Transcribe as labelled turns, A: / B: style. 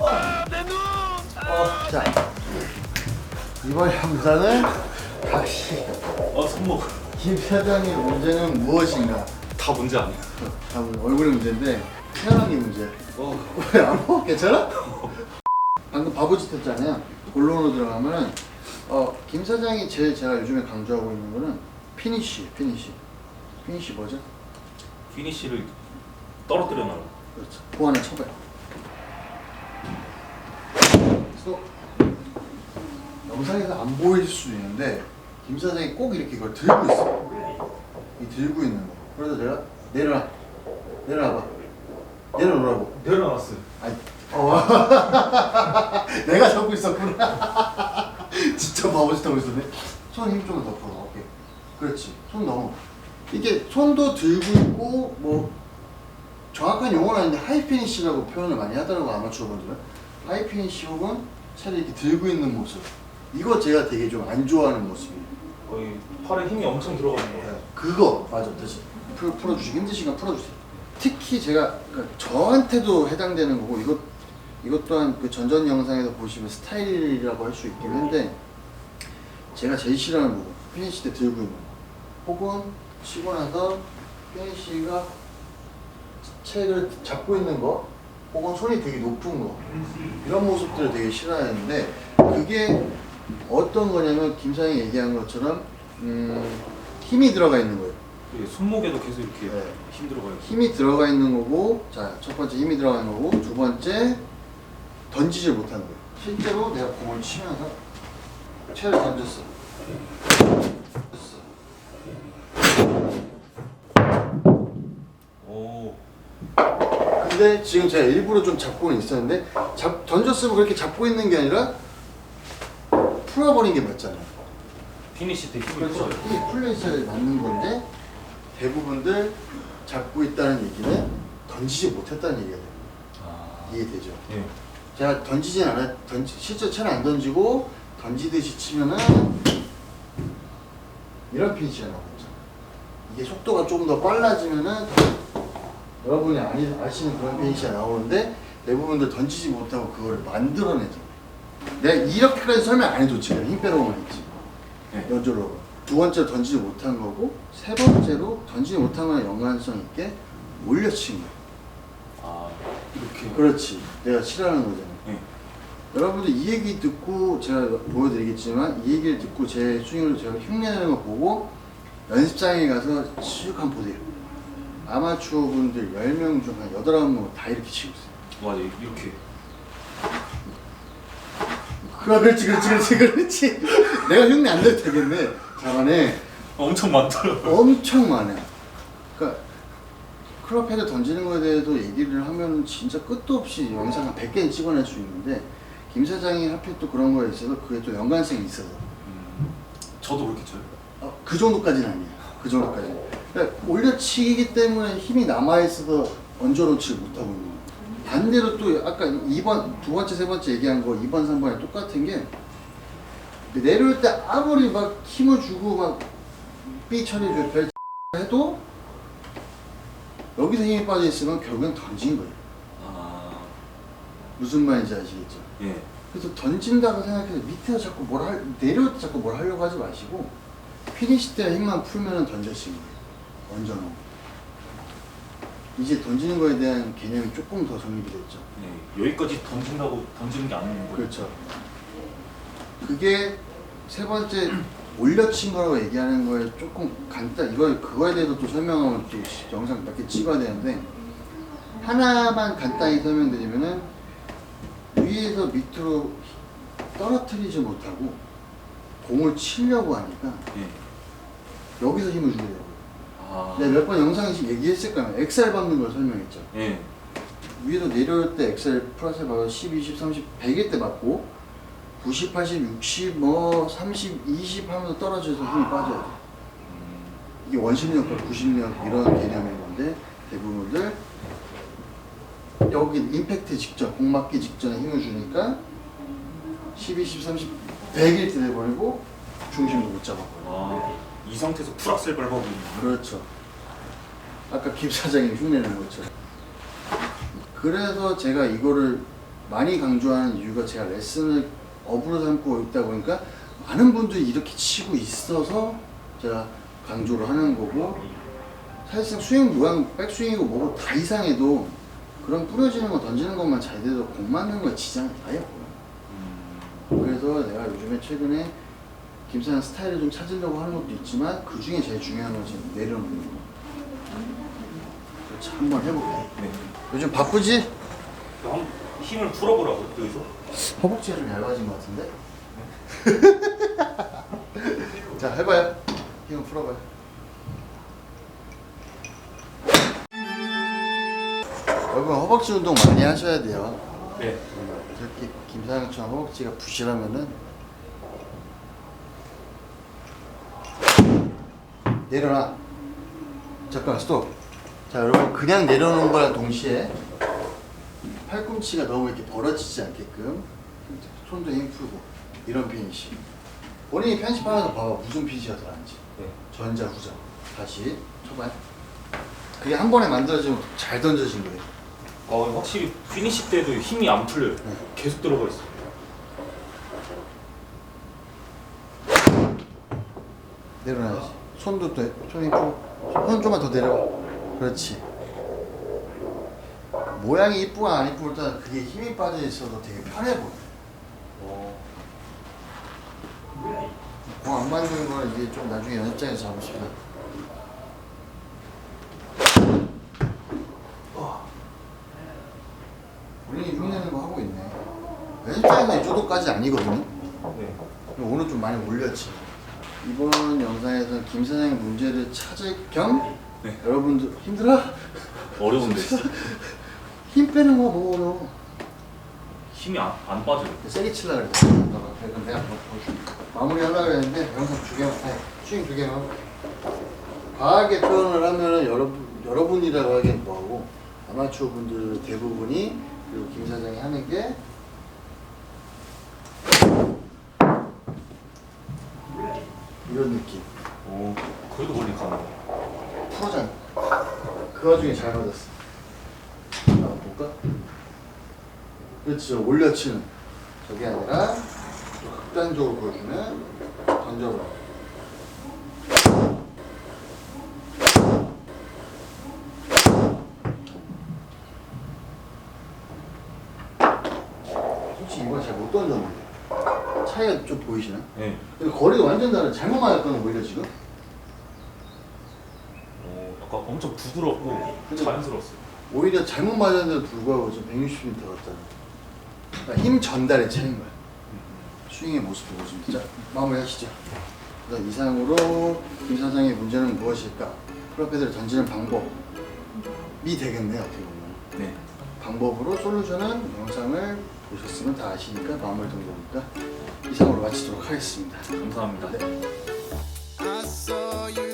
A: 어, 자 이번 영상은 다시
B: 어 손목
A: 김 사장의 문제는 무엇인가?
B: 다 문제 아니야?
A: 다음 얼굴의 문제인데 태어난 문제.
B: 어
A: 왜안 먹어? 괜찮아? 방금 바보짓 했잖아요. 본론으로 들어가면은 어, 김 사장이 제일 제가 요즘에 강조하고 있는 거는 피니쉬, 피니쉬. 피니쉬 뭐죠?
B: 피니쉬를 떨어뜨려 놔.
A: 그렇죠. 보완을 쳐봐 요. 스톱. 영상에서 안 보일 수 있는데 김 사장이 꼭 이렇게 이걸 들고 있어. 이 들고 있는 거. 그래서 내가 내려놔. 내려놔봐. 내려놓으라고.
B: 내려놨어요.
A: 아니, 어. 내가 잡고 있었구나. 진짜 바보짓 하고 있었네. 손 힘 좀 더 풀어. 오케이. 그렇지. 손 너무. 이게 손도 들고 있고 뭐 정확한 용어는 아닌데 하이피니시라고 표현을 많이 하더라고 아마추어 분들은. 하이피니시 혹은 차라리 이렇게 들고 있는 모습. 이거 제가 되게 좀 안 좋아하는 모습이에요.
B: 거의 팔에 힘이 엄청 들어가는 거예요.
A: 그거 맞아 대신 풀, 풀어주시고 힘드시면 풀어주세요 특히 제가 그러니까 저한테도 해당되는 거고 이것 이것 또한 그 전전 영상에서 보시면 스타일이라고 할 수 있긴 한데 제가 제일 싫어하는 부분 피니시 때 들고 있는 거 혹은 치고 나서 피니시가 책을 잡고 있는 거 혹은 손이 되게 높은 거 이런 모습들을 되게 싫어하는데 그게 어떤 거냐면 김상이 얘기한 것처럼 음, 힘이 들어가 있는 거예요.
B: 예, 손목에도 계속 이렇게
A: 네.
B: 힘 들어가요.
A: 힘이 들어가 있는 거고, 자, 첫 번째 힘이 들어가 있는 거고, 두 번째 던지질 못하는 거예요. 실제로 내가 공을 치면서 채를 던졌어. 던졌어.
B: 오
A: 근데 지금 제가 일부러 좀 잡고는 있었는데, 잡, 던졌으면 그렇게 잡고 있는 게 아니라 풀어버린 게 맞잖아요.
B: 피니쉬 때 힘이
A: 그렇죠.
B: 풀어요.
A: 힘이 풀려 있어야 맞는 건데 대부분들 잡고 있다는 얘기는 던지지 못했다는 얘기가 돼요.
B: 아
A: 이해되죠?
B: 예.
A: 제가 던지진 않아, 던지, 실제 채는 안 던지고 던지듯이 치면은 이런 피니시가 나오죠. 이게 속도가 조금 더 빨라지면은 여러분이 아니, 아시는 그런 피니시가 나오는데 대부분들 던지지 못하고 그걸 만들어내죠. 내가 이렇게까지 설명 안 해도 지금 힘 빼러오면 있지.
B: 네.
A: 여조로 두 번째로 던지지 못한 거고 세 번째로 던지지 못한 거랑 연관성 있게 올려친 거야.
B: 아 이렇게.
A: 그렇지. 내가 싫어하는 거잖아.
B: 예.
A: 여러분들 이 얘기 듣고 제가 보여드리겠지만 이 얘기를 듣고 제 스윙을 제가 흉내내는 거 보고 연습장에 가서 쭉 한번 보세요. 아마추어 분들 10명 중 한 8, 9명 다 이렇게 치고 있어요.
B: 맞아 이렇게.
A: 그래, 그렇지, 그렇지, 그렇지, 그렇지. 내가 흉내 안 내도 되겠네. 잘하네.
B: 엄청 많더라고요.
A: 엄청 많아요. 그러니까 클럽 헤드 던지는 거에 대해서 얘기를 하면 진짜 끝도 없이 영상 한 100개는 찍어낼 수 있는데 김 사장이 하필 또 그런 거에 있어서 그게 또 연관성이 있어서
B: 음, 저도 그렇게 쳐요.
A: 어, 그 정도까지는 아니에요. 그 정도까지. 그러니까 올려치기 때문에 힘이 남아있어서 얹어놓지 못하고 있는 거예요. 반대로 또 아까 2번, 두 번째, 세 번째 얘기한 거 2번, 3번에 똑같은 게 내려올 때 아무리 막 힘을 주고 막 삐처리줘 별 해도 여기서 힘이 빠져 있으면 결국엔 던진 거예요.
B: 아
A: 무슨 말인지 아시겠죠?
B: 예.
A: 그래서 던진다고 생각해서 밑에서 자꾸 뭘 할, 내려올 때 자꾸 뭘 하려고 하지 마시고 피니시 때 힘만 풀면은 던져지는 거예요. 얹어놓고. 이제 던지는 거에 대한 개념이 조금 더 정립이 됐죠.
B: 예. 여기까지 던진다고 던지는 게 아닌 거예요.
A: 그렇죠. 그게 세 번째 올려친 거라고 얘기하는 거에 조금 간단 이거 그거에 대해서 또 설명하면 또 영상 몇 개 찍어야 되는데 하나만 간단히 설명드리면은 위에서 밑으로 떨어뜨리지 못하고 공을 치려고 하니까
B: 예.
A: 여기서 힘을 주게 되고
B: 아.
A: 내가 몇번 영상에서 얘기했을 거야 엑셀 받는 걸 설명했죠
B: 예.
A: 위에서 내려올 때 엑셀 플러스 받아 10, 20, 30, 100일 때 받고 90, 80, 60, 뭐 30, 20 하면서 떨어져서 힘이 빠져야 돼.
B: 음,
A: 이게 원심력과 구심력 이런 개념인 건데 대부분들 여기 임팩트 직전, 공 맞기 직전에 힘을 주니까 10, 20, 30, 100일 때 돼버리고 중심도 못 잡아버려.
B: 아, 이 상태에서 풀악셀 밟아보는 거.
A: 그렇죠. 아까 김 사장이 흉내낸 것처럼. 그래서 제가 이거를 많이 강조하는 이유가 제가 레슨을 업으로 삼고 있다 보니까 많은 분들이 이렇게 치고 있어서 제가 강조를 하는 거고 사실상 스윙 무한 백스윙이고 뭐고 다 이상해도 그런 뿌려지는 거 던지는 것만 잘 돼도 공 맞는 거에 지장은 아예 없고요.
B: 음.
A: 그래서 내가 요즘에 최근에 김사장 스타일을 좀 찾으려고 하는 것도 있지만 그 중에 제일 중요한 건 지금 내려놓는 거. 그렇지 한번 해볼게.
B: 네.
A: 요즘 바쁘지?
B: 한번 힘을 풀어보라고 여기서.
A: 허벅지가 좀 얇아진 것 같은데? 자 해봐요. 힘을 풀어봐요. 여러분 허벅지 운동 많이 하셔야 돼요.
B: 네.
A: 이렇게 김사장처럼 허벅지가 부실하면은 내려놔. 잠깐 스톱. 자 여러분 그냥 내려놓는 거랑 동시에 팔꿈치가 너무 이렇게 벌어지지 않게끔 손도 힘 풀고 이런 피니시. 본인이 편집하면서 봐봐 무슨 피니시가 들어가는지.
B: 네.
A: 전자 후자. 다시 초반. 그게 한 번에 만들어지면 잘 던져진 거예요.
B: 어, 확실히 피니시 때도 힘이 안 풀려요.
A: 네.
B: 계속 들어가 있어.
A: 내려놔야지. 손도 돼. 손이 풀고. 손 좀만 더 내려와. 그렇지. 모양이 이쁘고 안 이쁘고 일단 그게 힘이 빠져 있어도 되게 편해 보여.
B: 어.
A: 공안 맞는 건 이게 좀 나중에 연습장에서 잡으시면. 우리는 흉내는 거 하고 있네. 연습장에서 이 정도까지 아니거든요.
B: 네.
A: 오늘 좀 많이 올렸지. 이번 영상에서 김 사장의 문제를 찾을 겸
B: 네.
A: 여러분들 힘들어?
B: 어려운데.
A: 힘 빼는 거 너무 어려워.
B: 힘이 안, 안 빠져요.
A: 세게 칠라 그랬어. 그럼 내가 보여줄게. 마무리 하려고 했는데 영상 두 개만, 아니 스윙 두 개만. 과하게 표현을 하면은 여러분 여러분이라고 하기엔 뭐하고 아마추어 분들 대부분이 그리고 김 사장이 하는 게 이런 느낌.
B: 오, 그래도 멀리 가네.
A: 프로잖아. 그 와중에 잘 맞았어. 한번 볼까? 그렇죠. 올려치는. 저게 아니라 좀 극단적으로 보여주면 던져버려. 솔직히 이번 잘못 던졌는데. 차이가 좀 보이시나?
B: 네.
A: 근데 거리가 완전 다른 잘못 맞았거든 오히려 지금.
B: 어, 약간 엄청 부드럽고
A: 근데-
B: 자연스러웠어요.
A: 오히려 잘못 맞았는데도 불구하고 지금 160m 갔잖아. 그러니까 힘 전달의 차이인 거야. 스윙의 모습 보고 지금 자 마무리 하시죠. 그다음 이상으로 김 사장의 문제는 무엇일까? 프로페드를 던지는 방법이 되겠네요 어떻게 보면.
B: 네.
A: 방법으로 솔루션은 영상을 보셨으면 다 아시니까 마무리 정도니까 이상으로 마치도록 하겠습니다.
B: 감사합니다.
A: 네.
C: I saw you